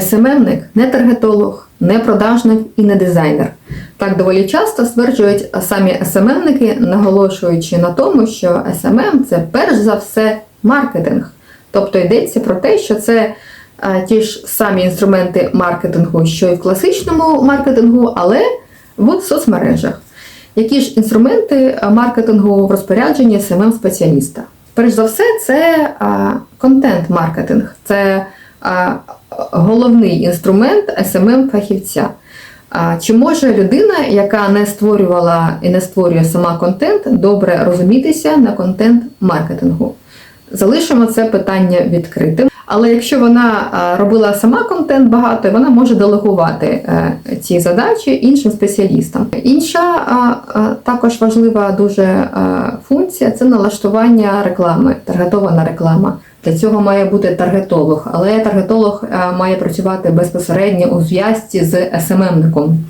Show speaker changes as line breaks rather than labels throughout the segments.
СММник не таргетолог, не продажник і не дизайнер. Так доволі часто стверджують самі СММники, наголошуючи на тому, що СММ це перш за все маркетинг. Тобто йдеться про те, що це е, ті ж самі інструменти маркетингу, що і в класичному маркетингу, але в соцмережах. Які ж інструменти е, маркетингу в розпорядженні СММ спеціаліста? Перш за все, це а, контент-маркетинг, це головний інструмент СММ фахівця. Чи може людина, яка не створювала і не створює сама контент, добре розумітися на контент-маркетингу? Залишимо це питання відкритим. Але якщо вона робила сама контент багато, вона може делегувати е, ці задачі іншим спеціалістам. Інша також важлива дуже функція це налаштування реклами, таргетована реклама. Для цього має бути таргетолог, але таргетолог має працювати безпосередньо у зв'язці з СММником.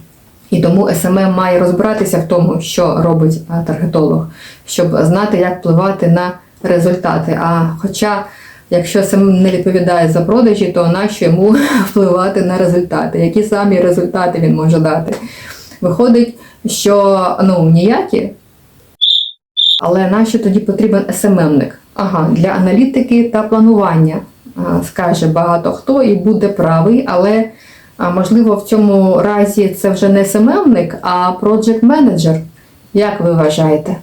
І тому СММ має розбиратися в тому, що робить таргетолог, щоб знати, як впливати на результати. А хоча, якщо СММ не відповідає за продажі, то нащо йому впливати на результати? Які самі результати він може дати? Виходить, що ну ніякі. Але нащо тоді потрібен СММник? Ага, для аналітики та планування, скаже багато хто і буде правий, але можливо в цьому разі це вже не СММник, а проджект менеджер. Як ви вважаєте?